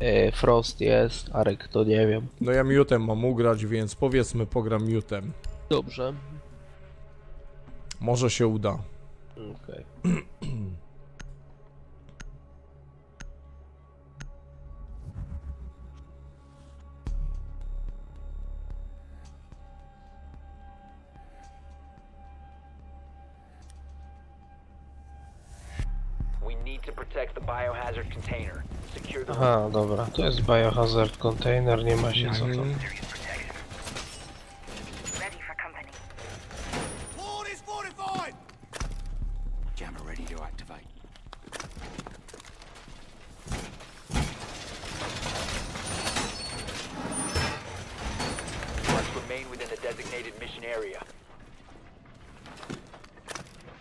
E, Frost jest, Arek to nie wiem. No ja miutem mam ugrać, więc powiedzmy pogram miutem. Dobrze. Może się uda. Okej. We Aha, dobra. To jest biohazard container, nie ma się co to. Mhm. Ready for company. Jammer ready to activate. must remain within the designated mission area.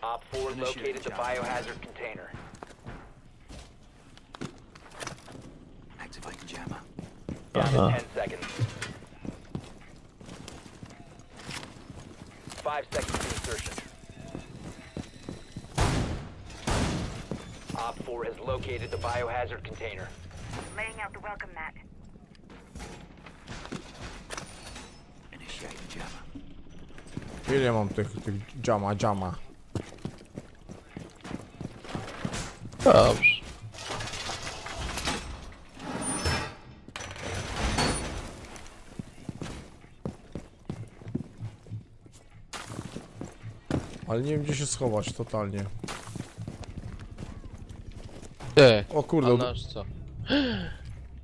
Op 4 located the biohazard container. Activating jammer. Down Uh-huh. to 10 seconds. 5 seconds to insertion. Op 4 has located the biohazard container. Laying out the welcome mat. Initiating jammer. Ile mam tych, tych jama, jama? Dobrze. Ale nie wiem gdzie się schować totalnie. Ty, O a kurde, nasz co?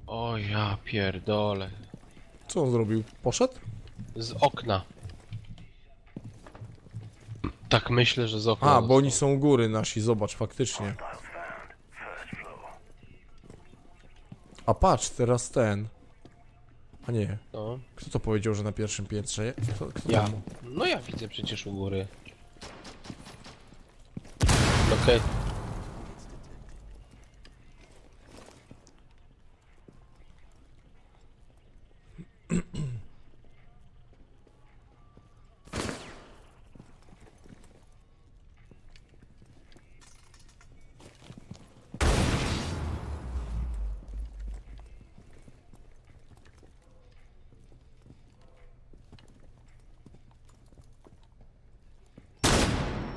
O ja pierdolę. co on zrobił? Poszedł? Z okna. Tak myślę, że z okna. A, bo oni są u góry nasi, zobacz, faktycznie. A patrz, teraz ten. A nie, No, kto to powiedział, że na pierwszym piętrze? Kto, kto ja. tam? No ja widzę przecież u góry. Okej.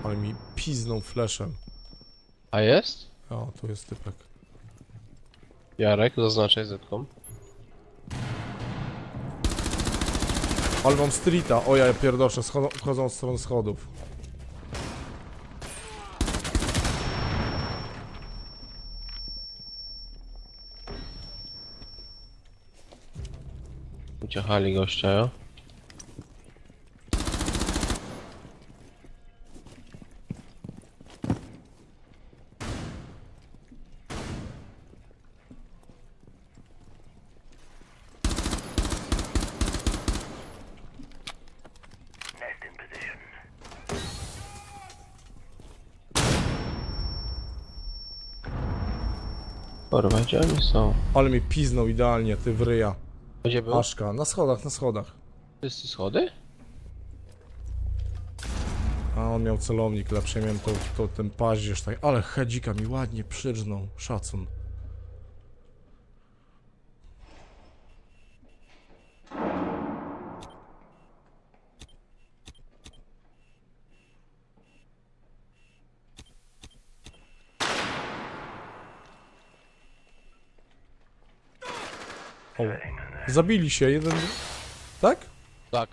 Ale mi pizną fleszem. A jest? O, tu jest typek. Jarek, zaznaczaj zetką. Ale mam streeta, o ja pierdoszę, schodzą, chodzą w stronę schodów. Uciechali gościa, jo? Kurwa, gdzie oni są? Ale mi piznął idealnie, ty w ryja. Gdzie był? Aszka, na schodach, na schodach. Wszyscy schody? A on miał celownik lepszy, miałem to, to ten paździerz tak, ale hedzika mi ładnie przyrznął, szacun. O, zabili się, jeden... Tak? Tak.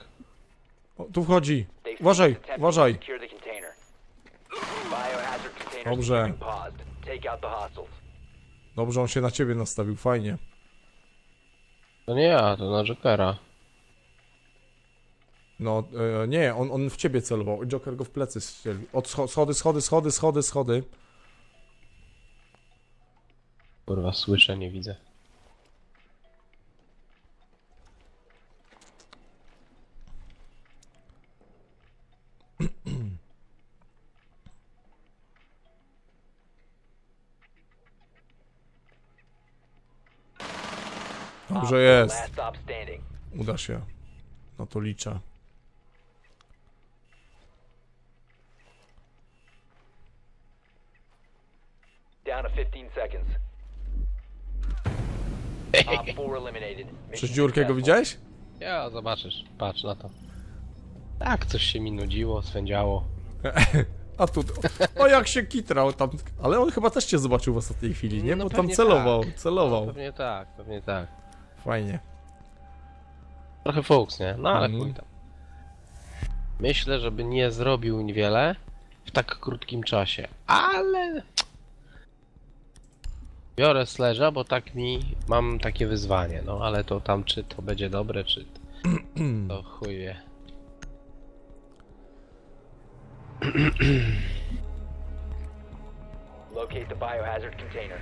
O, tu wchodzi. Uważaj, uważaj. Dobrze. Dobrze, on się na ciebie nastawił, fajnie. To nie ja, to na Jokera. No, e, nie, on, on w ciebie celował. Joker go w plecy strzelił. Od scho- schody, schody, schody, schody, schody. Kurwa, słyszę, nie widzę. Dobrze jest. Uda się. No to liczę. Down to 15 seconds. Op 4 eliminated. Mission Przez dziurkę go widziałeś? Ja, zobaczysz, patrz na to. Tak, coś się mi nudziło, swędziało. A tu, o jak się kitrał tam, ale on chyba też cię zobaczył w ostatniej chwili, nie? No Bo tam pewnie celował, tak. celował. No, pewnie tak, pewnie tak. Fajnie. Trochę fuks, nie? No ale Mhm. chuj tam. Myślę, żeby nie zrobił niewiele w tak krótkim czasie, ale... Biorę sledge'a, bo tak mi... mam takie wyzwanie, no ale to tam czy to będzie dobre, czy... To chuj wie. Locate the biohazard container.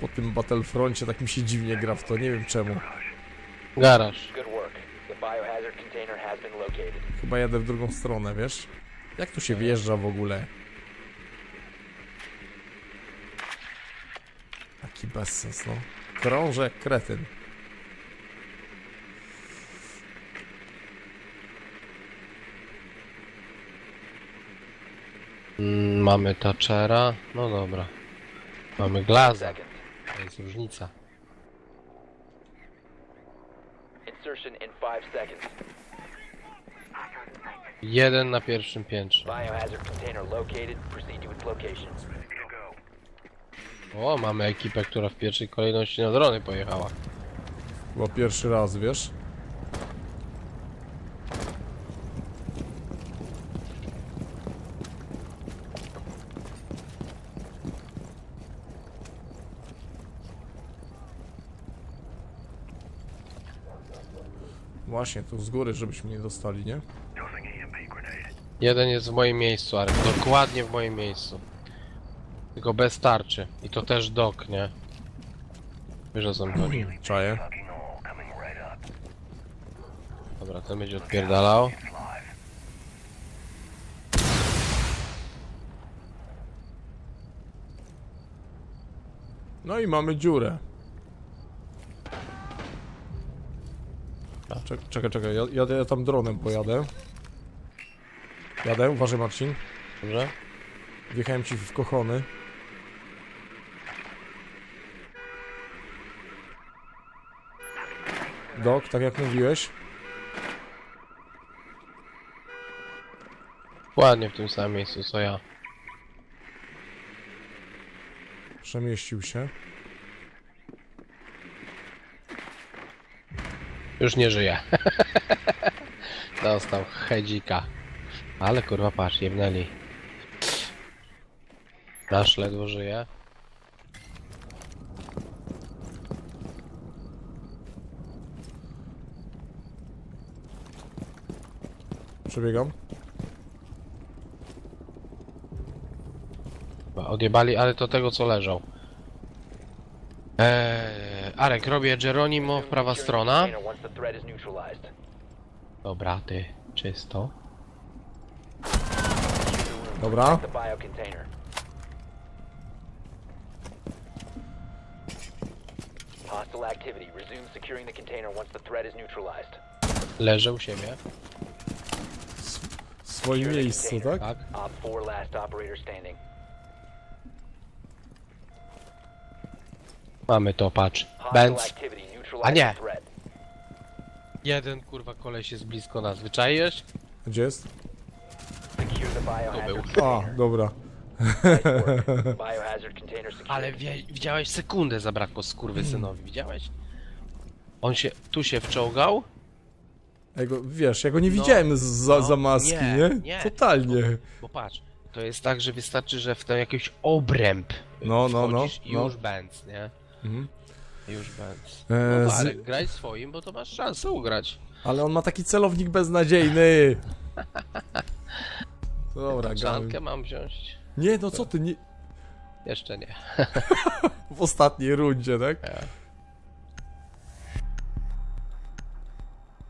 Po tym Battlefroncie tak mi się dziwnie gra w to, nie wiem czemu. Garaż. Chyba jadę w drugą stronę, wiesz? Jak tu się wjeżdża w ogóle? Taki bezsens, no. Krążę jak kretyn. Mm, mamy Thatchera, no dobra. Mamy Glaza, Seconds. To jest różnica. Insertion in 5 seconds. Jeden na pierwszym piętrze. Biohazard container located. Proceed to its location. O, mamy ekipę, która w pierwszej kolejności na drony pojechała. Chyba pierwszy raz, wiesz? Właśnie, tu z góry, żebyśmy nie dostali, nie? Jeden jest w moim miejscu, Arek. Dokładnie w moim miejscu. Tylko bez tarczy. I to też dok, nie? Wiesz o co mi chodzi. Czaję. Dobra, ten będzie odpierdalał. No i mamy dziurę. Czek- Czekaj, czekaj, ja, jadę, ja tam dronem pojadę. Jadę, uważaj Marcin. Dobrze? Wjechałem ci w kochony. Dok, tak jak mówiłeś. Dokładnie w tym samym miejscu co ja. Przemieścił się. Już nie żyje. Dostał hedzika. Ale kurwa patrz, jebnęli. Nasz ledwo żyje. Przebiegam. Chyba Odjebali, ale to tego co leżał. Eee, Arek, robię Geronimo, prawa strona. Container Once the threat is neutralized. Dobra, ty, czysto. Dobra. The bio container. Hostile activity. Resume securing the container once the threat is neutralized. Leżę u siebie. W swoim miejscu, tak? Tak. Op 4 last operator standing. Mamy to, patrz. Hostile Benz. activity. A Neutralize nie. threat. Jeden kurwa koleś jest blisko nas. Wyczaiłeś? Gdzie jest? Secure the biohazard. A, container. dobra. Nice work. Biohazard container secured. Ale wie, widziałeś sekundę zabrakło skurwysynowi, widziałeś? On się, tu się wczołgał. Ja go, wiesz, ja go nie No, widziałem z- za, no, za maski, nie, nie? nie. Totalnie. Bo patrz, to jest tak, że wystarczy, że w ten jakiś obręb No, no, no, wchodzisz i no. już bęc, nie? Mhm. Już bęc. E, No z- ale graj swoim, bo to masz szansę ugrać. Ale on ma taki celownik beznadziejny. Dobra, Żankę gałem. mam wziąć? Nie, no co ty, nie... Jeszcze nie. w ostatniej rundzie, tak?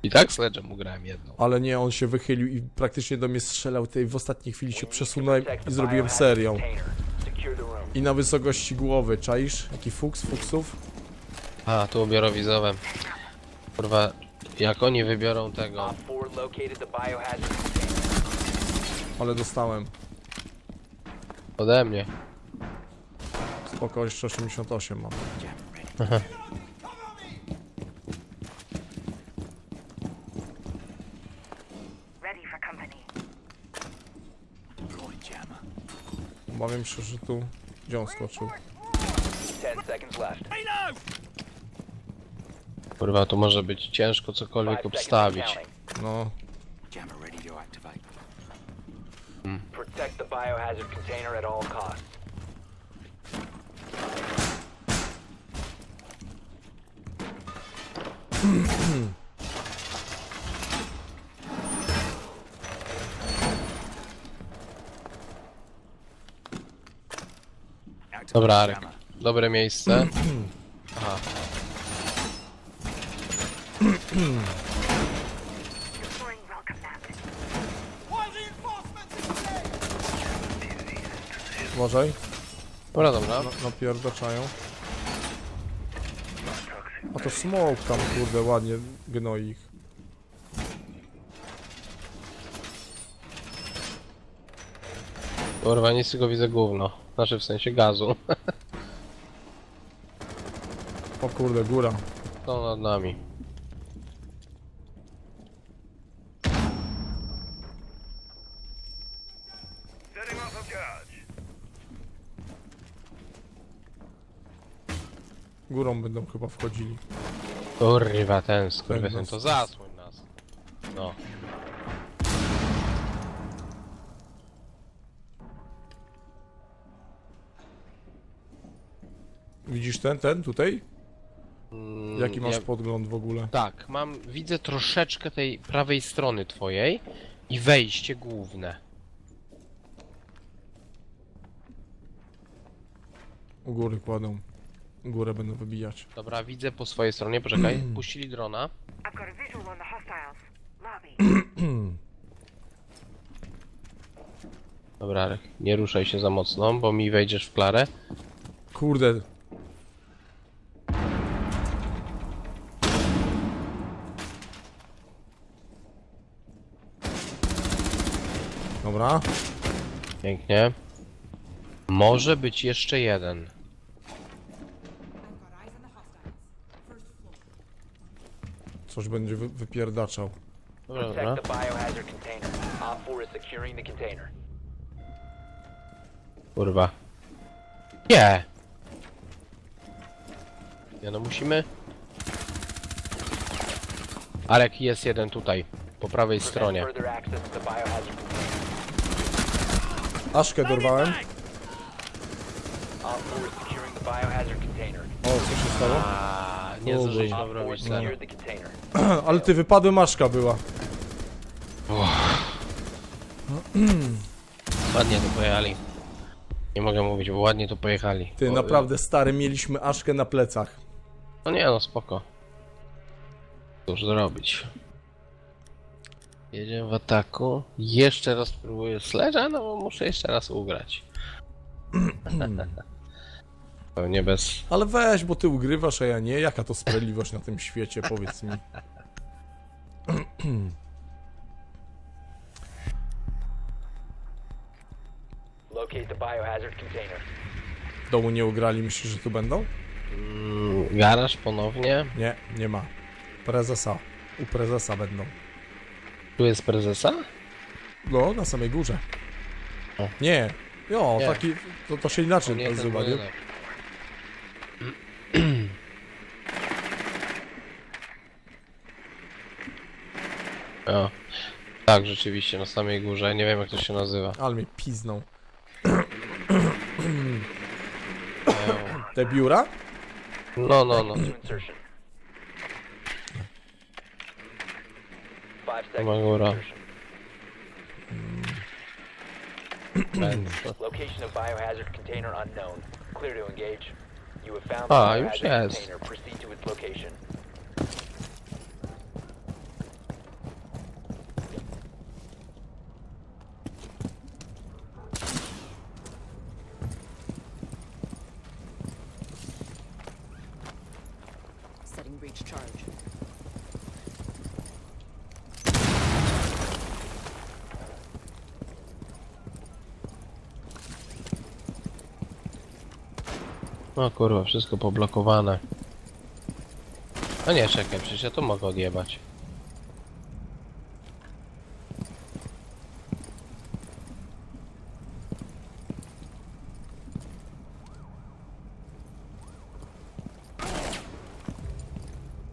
I tak sledge'em ugrałem jedną. Ale nie, on się wychylił i praktycznie do mnie strzelał. Tej w ostatniej chwili się przesunąłem i zrobiłem serią. I na wysokości głowy, czaisz? Jaki fuks, fuksów? A, tu biorowizowem. Kurwa, jak oni wybiorą tego... Op 4 located the biohazard container. Ale dostałem. Ode mnie. Spoko, jeszcze 88 mam. Ready for company. Obawiam się, że tu... Gdzie on skoczył? 10 seconds left. Kurwa, tu może być ciężko cokolwiek 5 seconds obstawić. No, Jammer ready to activate. Protect the biohazard container at all costs. Activate Dobra, Arek. jammer. Dobre miejsce. uważaj. Dobra, dobra. No, napierdaczają. A to smoke tam, kurde, ładnie gnoi ich. Kurwa, nic tylko widzę gówno. Znaczy w sensie gazu. O kurde, góra. To nad nami. Górą będą chyba wchodzili. Kurwa, ten skurwysyn nas- to zasłoń nas. No. Widzisz ten, ten tutaj? Mm, Jaki masz ja- podgląd w ogóle? Tak, mam, widzę troszeczkę tej prawej strony twojej i wejście główne. U góry kładą. Górę będą wybijać. Dobra, widzę po swojej stronie, poczekaj. Puścili drona. I've got a visual on the hostiles. Lobby. Dobra, Arek, nie ruszaj się za mocno, bo mi wejdziesz w klarę. Kurde. Dobra. Pięknie. Może być jeszcze jeden. Coś będzie wy wypierdaczał. Dobra, dobra. Protect the biohazard container. Op 4 is securing the container. Kurwa. Nie! Nie no, musimy... Arek, jest jeden tutaj, po prawej Prevent stronie. further access to the biohazard container. Aszkę dorwałem. Op 4 is securing the biohazard container. O, co się stało? Nie zdążyliśmy Op 4 robić secured the container. Ale ty wypadły Aszka była. Ładnie to pojechali. Nie mogę mówić, bo ładnie to pojechali. Ty, O, naprawdę stary, mieliśmy Aszkę na plecach. No nie no, spoko. Cóż zrobić. Jedziemy w ataku. Jeszcze raz spróbuję sledge'a, no bo muszę jeszcze raz ugrać. Pewnie bez... Ale weź, bo ty ugrywasz, a ja nie. Jaka to sprawiedliwość na tym świecie, powiedz mi. Locate the biohazard container. W domu nie ugrali, myślisz, że tu będą? Mm, garaż ponownie. Nie, nie ma. Prezesa. U prezesa będą. Tu jest prezesa? No, na samej górze. O. Nie. Jo, Nie. taki, to, to się inaczej nazywa, nie? budynek. O. Tak, rzeczywiście, na samej górze. Nie wiem jak to się nazywa. Ale mnie pizną. E, Te biura? No, no, no. Insertion. Five seconds. Ma to góra. insertion. Ten- Location of biohazard container unknown. Clear to engage. You have found A, the już biohazard jest. container. Proceed to its location. No kurwa, wszystko poblokowane. No nie, czekaj, przecież ja to mogę odjebać.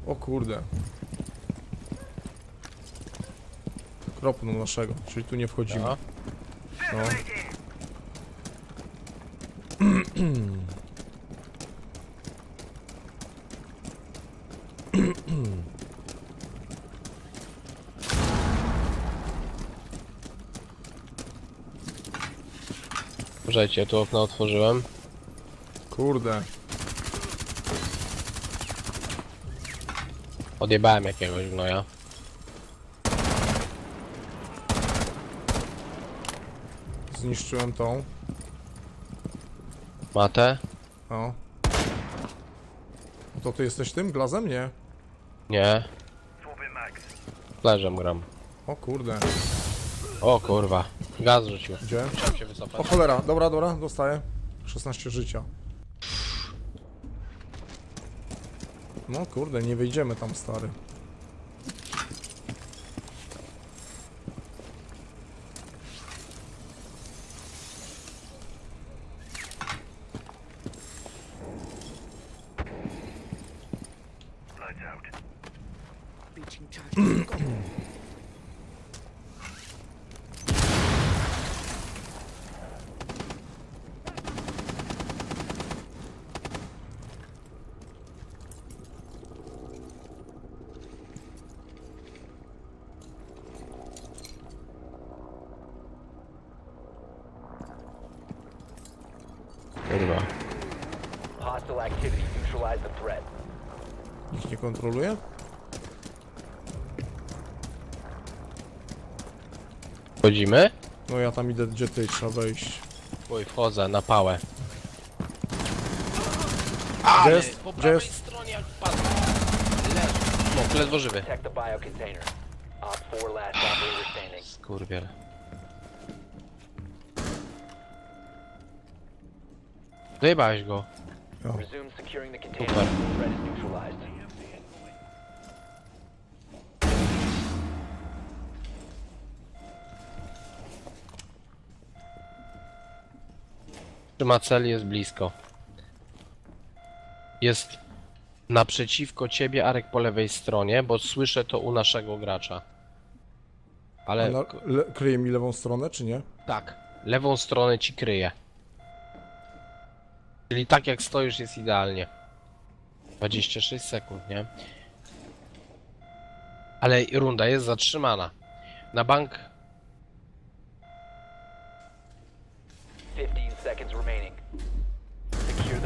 O kurde. Kropną naszego, czyli tu nie wchodzimy. No. No. Uważajcie, ja tu okno otworzyłem. Kurde. Odjebałem jakiegoś gnoja. Zniszczyłem tą. Matę? O. To ty jesteś tym glazem? Nie. Nie. Leżem gram. O kurde. O kurwa. Gaz rzucił. Gdzie? Musiałem się O wycofać. cholera, dobra, dobra, dostaję. 16 życia. No kurde, nie wyjdziemy tam stary. Breaching charges. Go. Kurwa. Hostile activity. Neutralize the threat. Nikt nie kontroluje? Wchodzimy? No ja tam idę, gdzie ty trzeba wejść. Oj, wchodzę na pałę. Gdzie jest? Po Gdzie prawej jest? stronie jak wpadł. Leż. Smok, ledwo żywy. Protect the biocontainer. Op 4 last operator standing. Skurwiel. Go. Resume securing the container Super. once the threat is neutralized. Trzyma cel, jest blisko. Jest naprzeciwko ciebie, Arek, po lewej stronie, bo słyszę to u naszego gracza. Ale le, kryje mi lewą stronę, czy nie? tak, lewą stronę ci kryje. Czyli tak jak stoisz jest idealnie. 26 sekund, nie? Ale runda jest zatrzymana. Na bank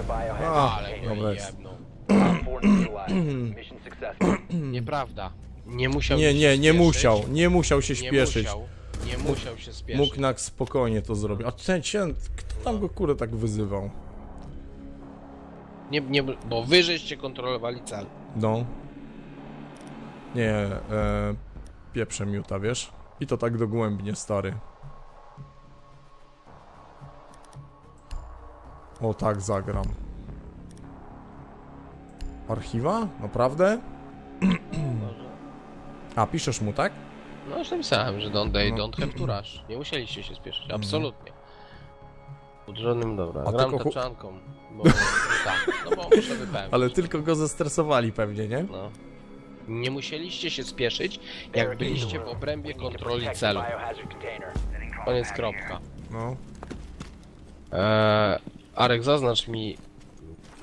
Ale go Dobra, jest. jebnął. Op 4 neutralized. Mission successful. Nieprawda. Nie musiał Nie, się nie, nie spieszyć. musiał. Nie musiał się Nie śpieszyć. musiał. Nie musiał się spieszyć. Mógł na spokojnie to zrobić. A ten, ten kto tam go kurde tak wyzywał? Nie, nie, bo wy żeście kontrolowali cel. No. Nie, e, pieprze miuta, wiesz? I to tak dogłębnie, stary. O, tak zagram. Archiwa? Naprawdę? A, piszesz mu, tak? No już napisałem, że don't day, No. don't have to rush. Nie musieliście się spieszyć, absolutnie. Pod żadnym, dobra, A gram tylko chu- taczanką, bo tak, no bo muszę wypełnić. Ale tylko go zestresowali pewnie, nie? No. Nie musieliście się spieszyć, jak byliście w obrębie kontroli celu. Koniec, kropka. No. Eee, Arek, zaznacz mi...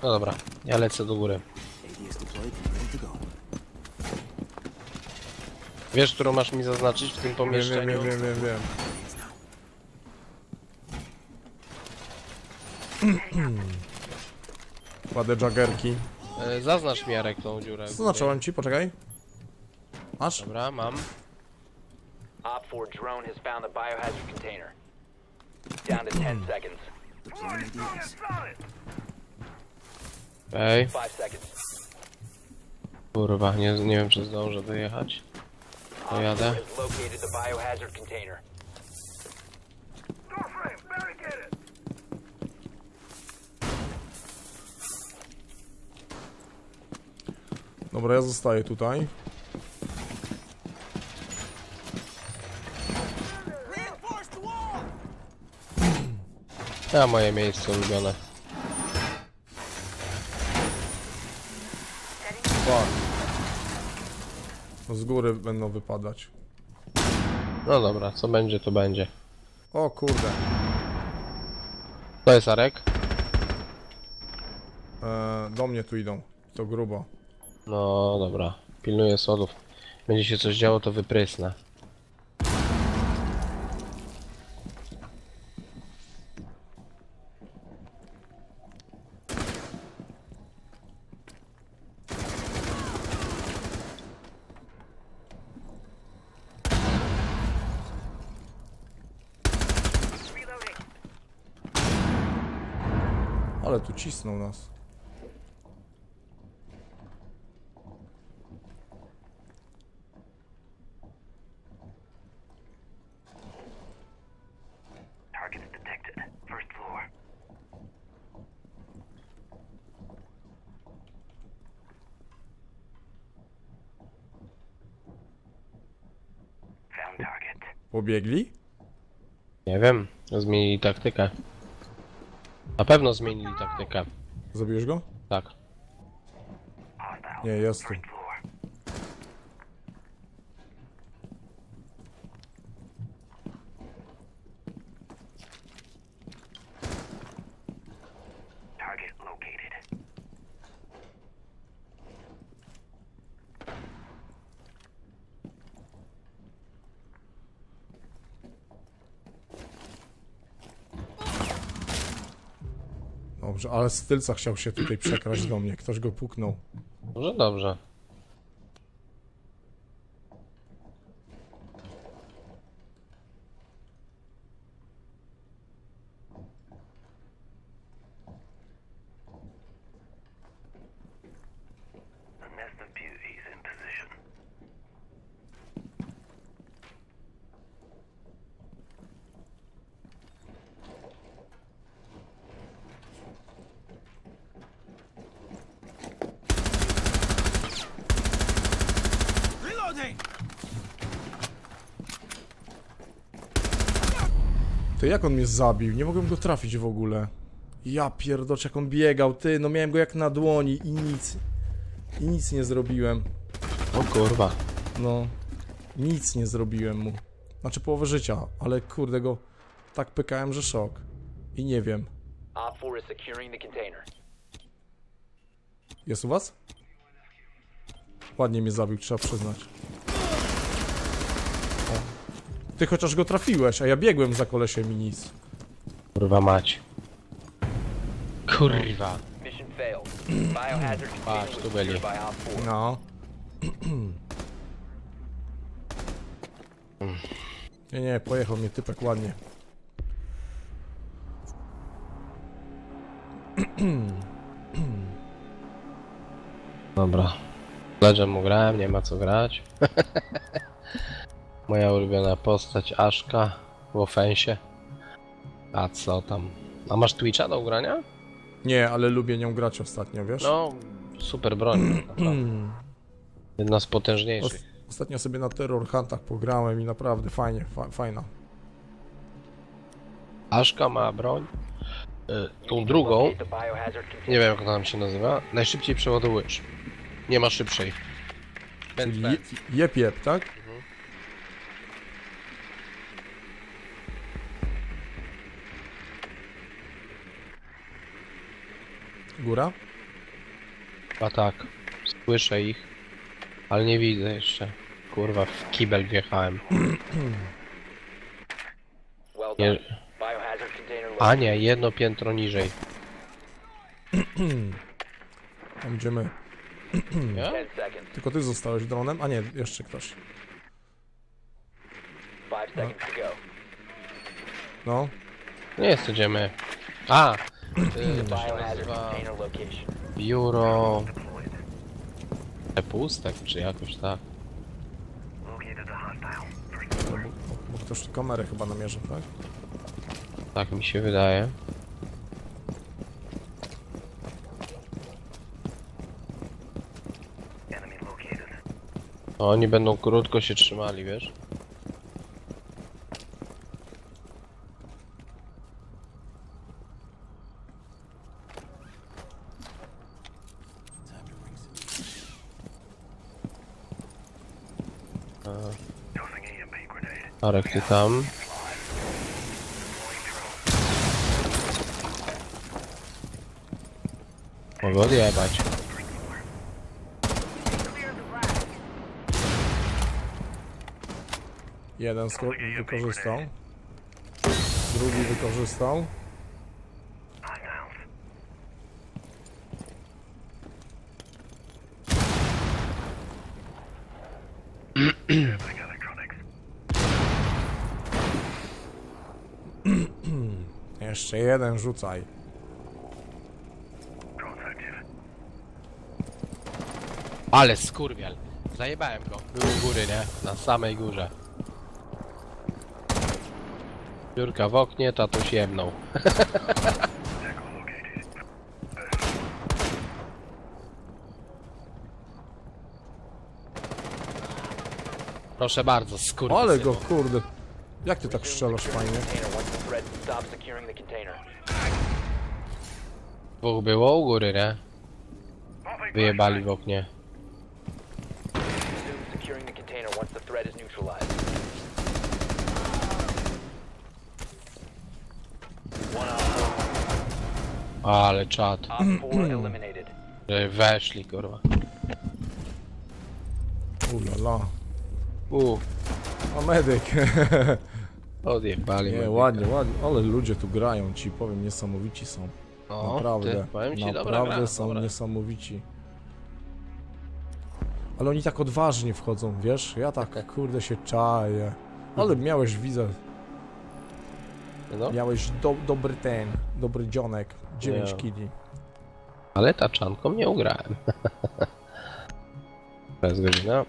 No dobra, ja lecę do góry. Wiesz, którą masz mi zaznaczyć w tym Wiem, wiem, pomieszczeniu? wiem, wiem, wiem, wiem. Ładę jaggerki. Eee, zaznacz mi, Arek, tą dziurę. Zaznaczyłem ci, poczekaj. Masz? Dobra, mam. Op 4 drone has found the biohazard container. Down to 10 seconds. Ej, Five kurwa, nie, nie wiem czy zdążę dojechać. Pojadę. Operator. Dobra, ja zostaję tutaj. Ja moje miejsce ulubione. Z góry będą wypadać. No dobra, co będzie, to będzie. O kurde. To jest Arek? E, do mnie tu idą. To grubo. No dobra, pilnuję sodów. Będzie się coś działo, to wyprysnę. Reloading. Ale tu cisną nas. Targets detected. First floor. Found target. Pobiegli? Nie wiem, zmienili taktykę. Na pewno zmienili taktykę. Zabiłeś go? Tak. Nie, jest tu. Ale z chciał się tutaj przekraść do mnie. Ktoś go puknął. Może dobrze. Ty, jak on mnie zabił? Nie mogłem go trafić w ogóle. Ja pierdocz, jak on biegał, ty, no miałem go jak na dłoni i nic. I nic nie zrobiłem. O kurwa. No, nic nie zrobiłem mu. Znaczy połowę życia, ale kurde go tak pykałem, że szok. I nie wiem. Op 4 is securing the container. Jest u was? Ładnie mnie zabił, trzeba przyznać. Ty chociaż go trafiłeś, a ja biegłem za kolesiem i nic. Kurwa mać. Kurwa. Mission failed. Biohazard Patrz, tu byli. secured by Op 4. No. Nie, nie, pojechał mnie typek ładnie. Dobra. Ledżem mu grałem, nie ma co grać. Moja ulubiona postać Aszka w ofensie. A co tam? A masz Twitcha do grania? Nie, ale lubię nią grać ostatnio, wiesz? No, super broń. naprawdę. Jedna z potężniejszych. Os- ostatnio sobie na Terror Huntach pograłem i naprawdę fajnie, fa fajna. Aszka ma broń. Y, tą drugą, nie wiem jak ona tam się nazywa, najszybciej przeładujesz. Nie ma szybszej. Czyli je, jep, jep, tak? Góra? A tak, słyszę ich, ale nie widzę jeszcze. Kurwa, w kibel wjechałem. Nie, a nie, jedno piętro niżej. Tam gdzie my. Nie? 10 seconds. Tylko ty zostałeś dronem? A nie, jeszcze ktoś. 5 seconds to go. No. Nie jest idziemy. A! Y, To się nazywa biuro... Pustek, czy jakoś tak. Bo, ktoś tu kamerę chyba namierzył, tak? Tak mi się wydaje. Oni będą krótko się trzymali, wiesz? Arek, ty tam. Mogę odjebać. Jeden sko- wykorzystał. Drugi wykorzystał. Jeszcze jeden rzucaj. Ale skurwiel. Zajebałem go. Był u góry, nie? Na samej górze. Biurka w oknie, tatuś located. Proszę bardzo, skurwiel. Ale go kurde. Jak ty tak strzelasz fajnie? Stops securing the container. Dwóch było u góry, nie? Wyjebali w oknie. Resume securing the container once the threat is neutralized. One op Ale czad. op four eliminated. Że Weszli, kurwa. Ulala. U, A medyk. odjebali. Nie, ładnie, ładnie. Ale ludzie tu grają, ci powiem, niesamowici są. No, Naprawdę. Ty, powiem ci, dobra Naprawdę gra, są dobra. niesamowici. Ale oni tak odważnie wchodzą, wiesz? Ja tak, kurde, się czaję. Ale miałeś, widzę, No, miałeś do, dobry ten, dobry dzionek. 9 Nie. kili. ale taczanką nie ugrałem. Jest godzina